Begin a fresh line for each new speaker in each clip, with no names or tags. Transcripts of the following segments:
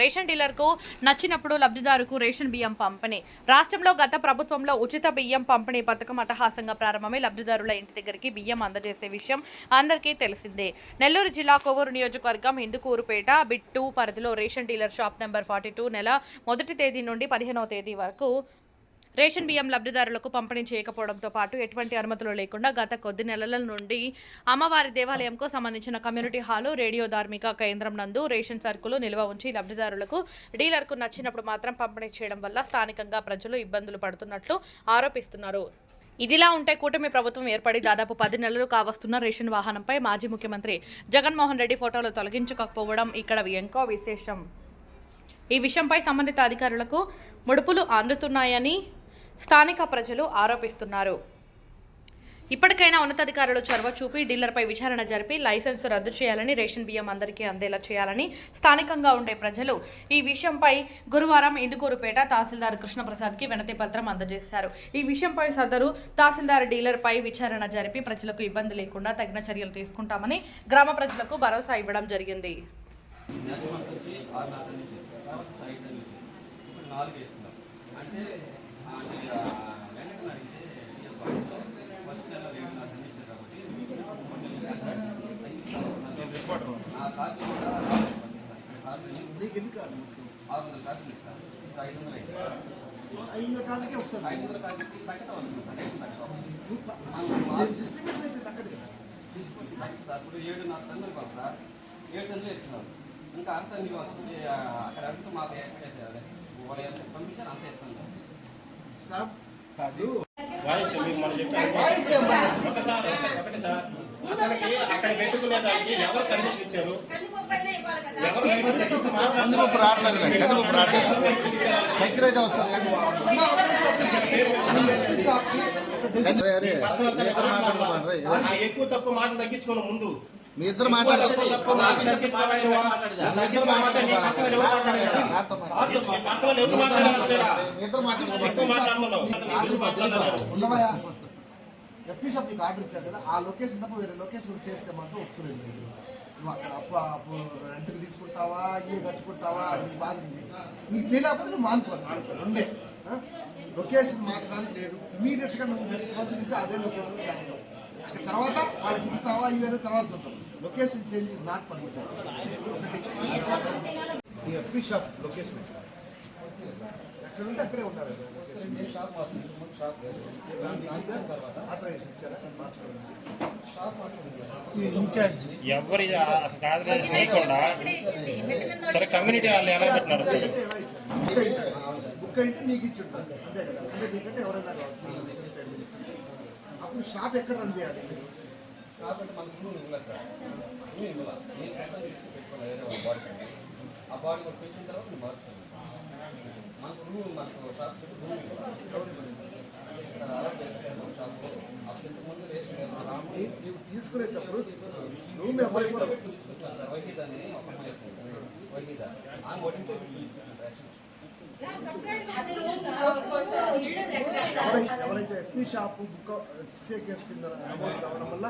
Ration డీలర్కు నచ్చినప్పుడు లబ్ధిదారుకు ration బియ్యం పంపిణీ. రాష్ట్రంలో గత ప్రభుత్వంలో ఉచిత బియ్యం పంపిణీ పథకం అట్టహాసంగా ప్రారంభమై లబ్ధిదారుల ఇంటి దగ్గరికి బియ్యం అందజేసే విషయం అందరికీ తెలిసిందే. నెల్లూరు జిల్లా కొవ్వూరు నియోజకవర్గం హిందుకూరుపేట బిట్టు పరిధిలో ration dealer shop number forty two నెల మొదటి తేదీ నుండి పదిహేనవ తేదీ వరకు రేషన్ బియ్యం లబ్ధిదారులకు పంపిణీ చేయకపోవడంతో పాటు ఎటువంటి అనుమతులు లేకుండా గత కొద్ది నెలల నుండి అమ్మవారి దేవాలయంకు సంబంధించిన కమ్యూనిటీ హాలు రేడియో ధార్మిక కేంద్రం నందు రేషన్ సరుకులు నిల్వ ఉంచి లబ్ధిదారులకు డీలర్కు నచ్చినప్పుడు మాత్రం పంపిణీ చేయడం వల్ల స్థానికంగా ప్రజలు ఇబ్బందులు పడుతున్నట్లు ఆరోపిస్తున్నారు. ఇదిలా ఉంటే కూటమి ప్రభుత్వం ఏర్పడి దాదాపు పది నెలలు కావస్తున్న రేషన్ వాహనంపై మాజీ ముఖ్యమంత్రి జగన్మోహన్ రెడ్డి ఫోటోలు తొలగించకపోవడం ఇక్కడ ఎంకో విశేషం. ఈ విషయంపై సంబంధిత అధికారులకు ముడుపులు అందుతున్నాయని స్థానిక ప్రజలు ఆరోపిస్తున్నారు. ఇప్పటికైనా ఉన్నతాధికారులు చొరవ చూపి డీలర్పై విచారణ జరిపి లైసెన్స్ రద్దు చేయాలని రేషన్ బియ్యం అందరికీ అందేలా చేయాలని స్థానికంగా ఉండే ప్రజలు ఈ విషయంపై గురువారం ఇందుకూరుపేట తహసీల్దార్ కృష్ణప్రసాద్కి వినతి పత్రం అందజేశారు. ఈ విషయంపై సదరు తహసీల్దార్ డీలర్పై విచారణ జరిపి ప్రజలకు ఇబ్బంది లేకుండా తగిన చర్యలు తీసుకుంటామని గ్రామ ప్రజలకు భరోసా ఇవ్వడం జరిగింది.
అంటే ఐదు ఇస్తాను.
వస్తుంది
ఐదు వందల వస్తుంది సార్
డిస్ట్రిబ్యూషన్ అయితే తగ్గదు కదా
ఇప్పుడు టన్నులు కాదు సార్ ఏడు టన్నులు ఇంకా అంత నీకు వస్తుంది అక్కడ అడుగుతూ మాకు ఎక్కడైతే అదే వాళ్ళు ఎంత పంపించారు అంత ఇస్తాను
వాయిస్ మీరు మనం చెప్పారు
వాయిస్ ఏమ్మా?
ఒకసారి ఒకటి సార్. అసలుకి అక్కడ పెట్టుకునే దానికి ఎవరు పర్మిషన్ ఇచ్చారు? ఎవరు పెట్టుకునే మాట్లాడుతున్నారు?
కందిపప్పు రావట్లేదు కందిపప్పు రావట్లేదు చక్కెర అయితే వస్తుంది
షాప్కి ఒక డజన్
అరే, అరే, మీ ఇద్దరు మాట్లాడుకోమని రే.
ఆ ఎక్కువ తక్కువ మాటలు తగ్గించుకోను ముందు.
మీ ఇద్దరు మాట్లాడారు.
ఎఫ్పీ షాప్ నీకు ఆర్డర్ ఇచ్చారు కదా ఆ లొకేషన్ తప్ప వేరే లొకేషన్ చేస్తే మాత్రం వస్తుంది నువ్వు అక్కడ అప్పు అప్పు రెంట్కి తీసుకుంటావా ఇల్లు కట్టుకుంటావా అది నీ బాధ. నీకు చేయలేకపోతే నువ్వు మానుకోవాలి ఉండే. లొకేషన్ మార్చడానికి లేదు. ఇమీడియట్గా నువ్వు నెక్స్ట్ మంత్ నుంచి అదే లొకేషన్ చేస్తావు. అక్కడ తర్వాత వాళ్ళకి ఇస్తావా ఇవన్నీ తర్వాత చూద్దాం. Location change is not permission ఈ ఎఫ్పీ షాప్ లొకేషన్ ఎక్కడ ఉంటే అక్కడే ఉంటారు.
ఎవరి కాదు చేయకుండా సరే కమ్యూనిటీ వాళ్ళు ఎలా పెట్టినారు
బుక్ అయితే నీకు ఇచ్చి ఉంటారు అంతే కదా అంటే నీకంటే ఎవరైనా. అప్పుడు షాప్ ఎక్కడ రన్ చేయాలి?
అంటే మనకు రూమ్ ఇవ్వలేదు సార్. రూమ్ ఇవ్వాలి? నేను సొంతం తీసుకుని వేరే వాళ్ళ బాడీ ఆ బాడీ కూడా పెంచిన తర్వాత నేను మార్చుకోవాలి మనకు రూమ్ మనకు షాప్ చుట్టూ రూమ్.
నీవు తీసుకునేటప్పుడు రూమ్
సార్ అని ఒక అమ్మాయి ఆమె
ఎవరైతే FP shop book six A case కింద నమోదు కావడం వల్ల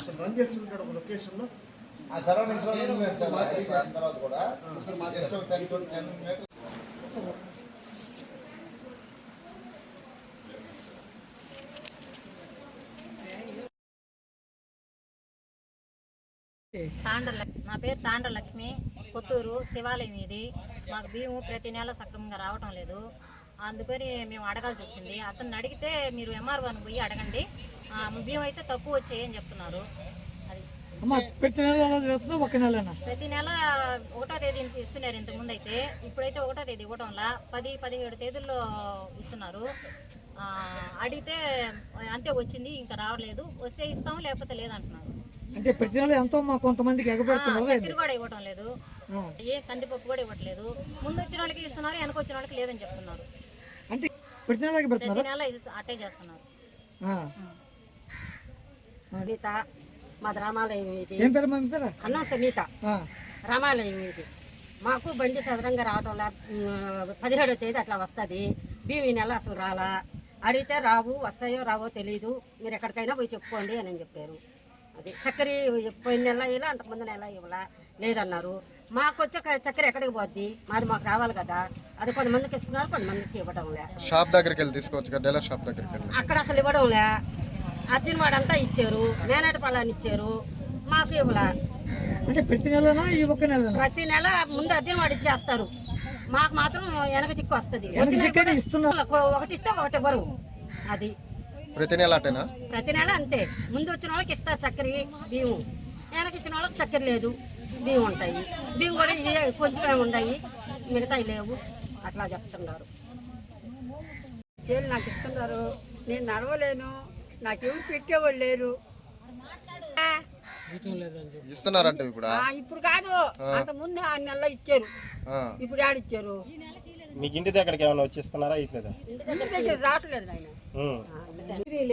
అక్కడ రన్ చేస్తుంటాడు ఒక లొకేషన్లో
ఆ సరౌండింగ్స్ తర్వాత కూడా. జస్ట్ ఒక టెన్ టెన్
తాండ్ర నా పేరు తాండ్ర లక్ష్మి కొత్తూరు శివాలయం ఇది. మాకు బియ్యం ప్రతి నెల సక్రమంగా రావటం లేదు. అందుకని మేము అడగాల్సి వచ్చింది. అతన్ని అడిగితే మీరు ఎంఆర్ఓని పోయి అడగండి. బియ్యం అయితే తక్కువ వచ్చాయి అని చెప్తున్నారు. అది
ప్రతి నెల ఒక
ప్రతి నెల ఒకటో తేదీ ఇస్తున్నారు ఇంతకుముందు అయితే ఇప్పుడైతే ఒకటో తేదీ ఇవ్వడం వల్ల పది పదిహేడు తేదీల్లో ఇస్తున్నారు. అడిగితే అంతే వచ్చింది ఇంకా రావలేదు వస్తే ఇస్తాం లేకపోతే లేదంటున్నారు.
అంటే ప్రతి నెల ఎంతో మా కొంతమందికి ఎగబెడుతున్నారు
కూడా ఇవ్వటం లేదు. ఏ కందిపప్పు కూడా ఇవ్వట్లేదు. ముందు వచ్చిన వాళ్ళకి ఇస్తున్నారు వెనక వచ్చిన వాళ్ళకి లేదని చెప్తున్నారు.
ప్రతి నెల ఎగబెడుతున్నారు
ప్రతి నెల అట్టే చేస్తున్నారు.
సునీత మాది రామాలయం ఇది.
ఏం పేరు మా పేరా?
అన్నం సునీత.
ఆ,
రామాలయం ఇది. మాకు బండి సదరంగా రావటం పదిహేడో తేదీ అట్లా వస్తుంది. ఈ నెల అసలు రాలా. అడిగితే రావు వస్తాయో రావో తెలియదు మీరు ఎక్కడికైనా పోయి చెప్పుకోండి అని చెప్పారు. అది చక్కెర పోయిన నెల ఇలా అంతకుముందు నెల ఇవ్వాల. లేదన్నారు. మాకు వచ్చే చక్కెర ఎక్కడికి పోద్ది? మాది మాకు రావాలి కదా. అది కొంతమందికి ఇస్తున్నారు కొంతమందికి ఇవ్వడం లే.
షాప్ దగ్గరికి వెళ్ళి తీసుకోవచ్చు కదా డీలర్ షాప్ దగ్గరికి వెళ్ళి.
అక్కడ అసలు ఇవ్వడం లే. అర్జున్ వాడంతా ఇచ్చారు మేనేట పళ్ళని ఇచ్చారు మాకు ఇవ్వలే.
అంటే ప్రతి నెలనా ఈ ఒక్క నెలనా?
ప్రతి నెల ముందు అర్జున్ వాడు ఇచ్చేస్తారు. మాకు మాత్రం వెనక చిక్కు వస్తుంది.
వెనక చిక్కని ఇస్తున్నారు.
ఒకటి ఇస్తే ఒకటి ఇవ్వరు. అది.
ప్రతి నెల అటేనా?
ప్రతి నెల అంతే. ముందు వచ్చిన వాళ్ళకి ఇస్తారు చక్కెర బియ్యం. వెనక ఇచ్చిన వాళ్ళకి చక్కెర లేదు. బియ్యం ఉంటాయి. బియ్యం కూడా ఇవే కొంచెమే ఉన్నాయి మిగతాయి లేవు. అట్లా చెప్తున్నారు.
చేలు నాకు ఇస్తున్నారు. నేను నడవలేను. నాకెవరు పెట్టేవాళ్ళు లేరు.
ఇస్తున్నారంటే ఇప్పుడు?
ఆ, ఇప్పుడు కాదు. అంత ముందు ఆరు నెలలు ఇచ్చారు. ఇప్పుడు ఆడిచ్చారు
మీకు ఇంటి దగ్గరికి ఏమైనా వచ్చి ఇస్తున్నారా? ఇట్లేదా
ఇంటి దగ్గర రావట్లేదు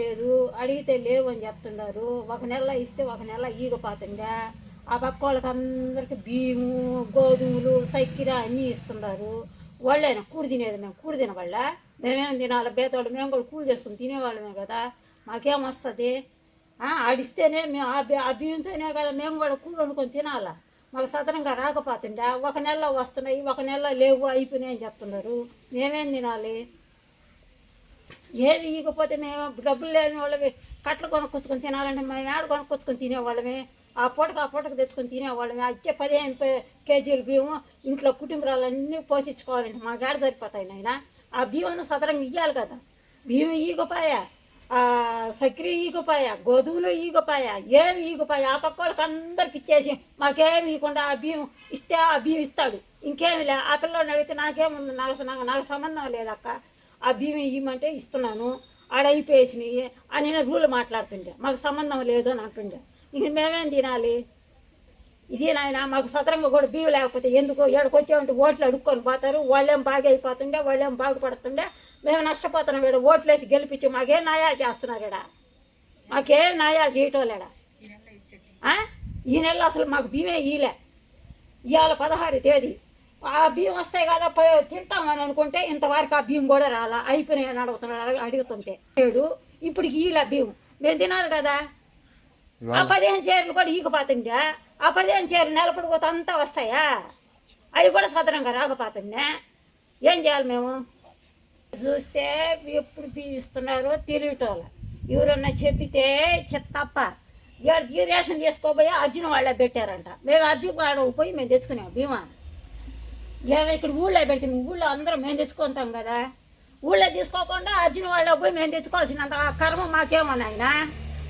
లేదు. అడిగితే లేవు అని చెప్తున్నారు. ఒక నెల ఇస్తే ఒక నెల ఈగపోతుండే ఆ పక్క వాళ్ళకి అందరికి బియ్యము గోధుమలు చక్కెర అన్నీ ఇస్తున్నారు వాళ్ళేనా కూడి తినేది మేము. కూడి తినవాళ్ళ మేమేం తినాలి? బేతవాళ్ళు మేము కూడా కూడి చేసుకుని తినేవాళ్ళమే కదా. మాకేం వస్తుంది? ఆడిస్తేనే మేము ఆ బి- ఆ బియ్యంతోనే కదా మేము కూడా కూడి వండుకొని తినాలా? మాకు సదనంగా రాకపోతుండే ఒక నెలలో వస్తున్నాయి ఒక నెలలో లేవు అయిపోయినాయి అని చెప్తున్నారు మేమేం తినాలి? ఏది ఇకపోతే మేము డబ్బులు లేని వాళ్ళవి కట్టలు కొనుక్కొచ్చుకొని తినాలంటే మేము ఏడ కొనుక్కొచ్చుకొని తినేవాళ్ళమే? ఆ పూటకు ఆ పూటకు తెచ్చుకొని తినేవాళ్ళం. వచ్చే పదిహేను కేజీలు బియ్యము బియ్యం ఇంట్లో కుటుంబాలన్నీ పోషించుకోవాలంటే మా గాడి సరిపోతాయి నాయన. ఆ బియ్యం సదరంగా ఇవ్వాలి కదా. బియ్యం ఈగపాయ ఆ ఈగపాయ గోధుమలు ఈగపాయ ఏమి ఈగపాయ ఆ పక్క వాళ్ళకి అందరికి ఇచ్చేసి మాకేమి ఇవ్వకుండా ఆ బియ్యం ఇస్తే ఆ బియ్యం ఇస్తాడు. ఇంకేమి లే ఆ పిల్లోని అడిగితే నాకేముంది నాకు నాకు నాకు సంబంధం లేదక్క. ఆ బియ్యం ఇవ్వమంటే ఇస్తున్నాను. ఆడ అయిపోయేసినాయి అని నేను రూల్ మాట్లాడుతుండే. మాకు సంబంధం లేదు అని అంటుండే. ఇంక మేమేం తినాలి? ఇది నాయన మాకు సదరంగా కూడా బియ్యం లేకపోతే ఎందుకు ఏడకి ఓట్లు అడుక్కొని పోతారు. వాళ్ళేం బాగైపోతుండే వాళ్ళేం బాగుపడుతుండే మేము నష్టపోతున్నాం ఇక్కడ ఓట్లేసి గెలిపించి మాకేం నాయా చేస్తున్నారు ఈడ? మాకేం నాయా చేయటోలేడా ఈ నెల అసలు మాకు బియ్యమే ఇయలే ఇవాళ పదహారు తేదీ. ఆ బియ్యం వస్తాయి కదా తింటామని అనుకుంటే ఇంతవరకు ఆ బియ్యం కూడా రాలా. అయిపోయినాయని అడుగుతున్నాడు అడగ- అడుగుతుంటే. ఏడు ఇప్పుడు ఈల బియ్యం. మేము తినాలి కదా? ఆ పదిహేను చీరలు కూడా ఈకపోతుండే ఆ పదిహేను చీరలు నెలపడిపోతే అంతా వస్తాయా? అవి కూడా సదనంగా రాకపోతుండే ఏం చేయాలి మేము? చూస్తే ఎప్పుడు బియ్యం ఇస్తున్నారో తెలియటోళ్ళ ఎవరన్నా చెప్పితే చెత్తప్ప ఈ రేషన్ తీసుకోపోయి అర్జున్ వాళ్ళే పెట్టారంట. మేము అర్జున్ వాడ పోయి మేము తెచ్చుకున్నాం భీమా. ఏమో ఇక్కడ ఊళ్ళో పెడితే ఊళ్ళో అందరం మేము తెచ్చుకుంటాం కదా. ఊళ్ళో తీసుకోకుండా అర్జున్ వాళ్ళ పోయి మేము తెచ్చుకోవాల్సినంత కర్మ మాకేమన్నా ఆయన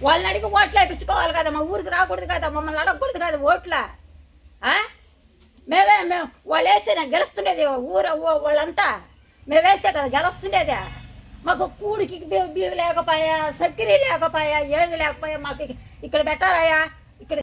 వాళ్ళని అడిగి ఓట్లు వేయించుకోవాలి కదా మా ఊరికి రాకూడదు కదా మమ్మల్ని అడగకూడదు కదా ఓట్ల? మేమే మేము వాళ్ళు వేస్తే నాకు గెలుస్తుండేది ఊర వాళ్ళంతా. మేము వేస్తే కదా గెలుస్తుండేది. మాకు కూడికి బియ్యం లేకపోయా చక్కెర లేకపోయా ఏమి లేకపోయా మాకు ఇక్కడ పెట్టాలయ్యా.